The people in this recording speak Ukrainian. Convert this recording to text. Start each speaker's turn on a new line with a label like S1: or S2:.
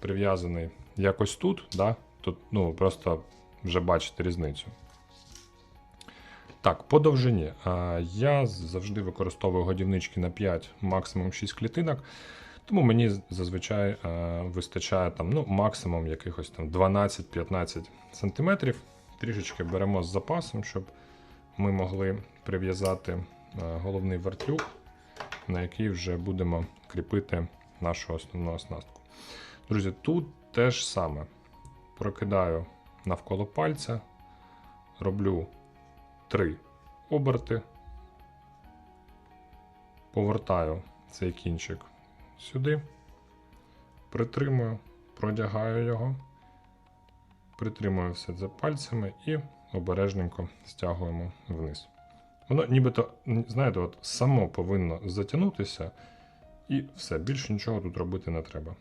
S1: прив'язаний якось тут, да, тут ну, просто вже бачите різницю. Так, по довжині. Я завжди використовую годівнички на 5, максимум 6 клітинок. Тому мені зазвичай вистачає там, ну, максимум якихось там 12-15 см. Трішечки беремо з запасом, щоб ми могли прив'язати головний вертлюг, на який вже будемо кріпити нашу основну оснастку. Друзі, тут теж саме. Прокидаю навколо пальця, роблю 3 оберти, повертаю цей кінчик сюди, притримую, продягаю його, притримую все це пальцями і обережненько стягуємо вниз. Воно нібито, знаєте, от само повинно затягнутися, і все, більше нічого тут робити не треба.